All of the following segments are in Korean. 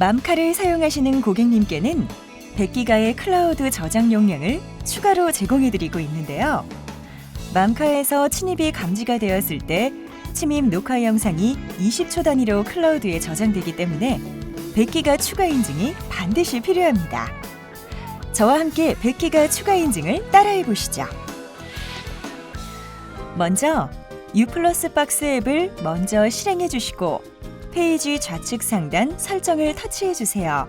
맘카를 사용하시는 고객님께는 100기가의 클라우드 저장 용량을 추가로 제공해드리고 있는데요. 맘카에서 침입이 감지가 되었을 때 침입 녹화 영상이 20초 단위로 클라우드에 저장되기 때문에 100기가 추가 인증이 반드시 필요합니다. 저와 함께 100기가 추가 인증을 따라해 보시죠. 먼저 U 플러스 박스 앱을 먼저 실행해 주시고 페이지 좌측 상단 설정을 터치해 주세요.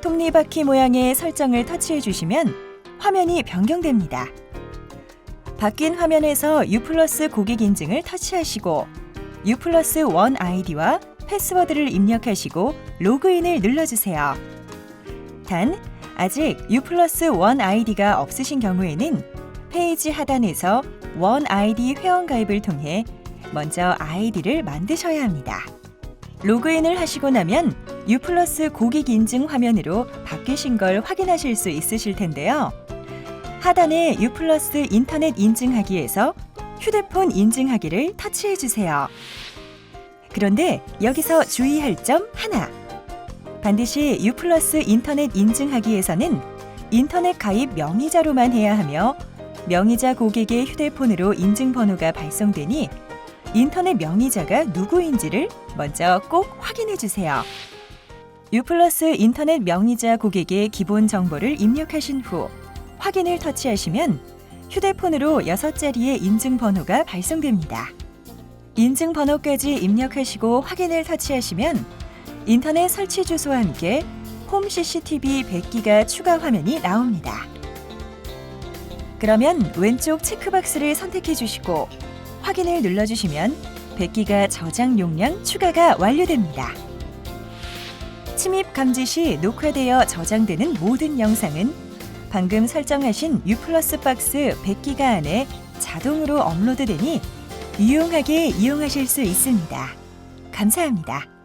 톱니바퀴 모양의 설정을 터치해 주시면 화면이 변경됩니다. 바뀐 화면에서 U 플러스 고객 인증을 터치하시고 U 플러스 원 아이디와 패스워드를 입력하시고 로그인을 눌러주세요. 단, 아직 U 플러스 원 아이디가 없으신 경우에는 페이지 하단에서 원 아이디 회원 가입을 통해 먼저 아이디를 만드셔야 합니다. 로그인을 하시고 나면 U 플러스 고객 인증 화면으로 바뀌신 걸 확인하실 수 있으실 텐데요. 하단에 U 플러스 인터넷 인증하기에서 휴대폰 인증하기를 터치해 주세요. 그런데 여기서 주의할 점 하나. 반드시 U 플러스 인터넷 인증하기에서는 인터넷 가입 명의자로만 해야 하며 명의자 고객의 휴대폰으로 인증번호가 발송되니 인터넷 명의자가 누구인지를 먼저 꼭 확인해 주세요. U 플러스 인터넷 명의자 고객의 기본 정보를 입력하신 후 확인을 터치하시면 휴대폰으로 6자리의 인증번호가 발송됩니다. 인증번호까지 입력하시고 확인을 터치하시면 인터넷 설치 주소와 함께 홈 CCTV 100기가 추가 화면이 나옵니다. 그러면 왼쪽 체크박스를 선택해 주시고 확인을 눌러주시면 100기가 저장 용량 추가가 완료됩니다. 침입 감지 시 녹화되어 저장되는 모든 영상은 방금 설정하신 U 플러스 박스 100기가 안에 자동으로 업로드되니 유용하게 이용하실 수 있습니다. 감사합니다.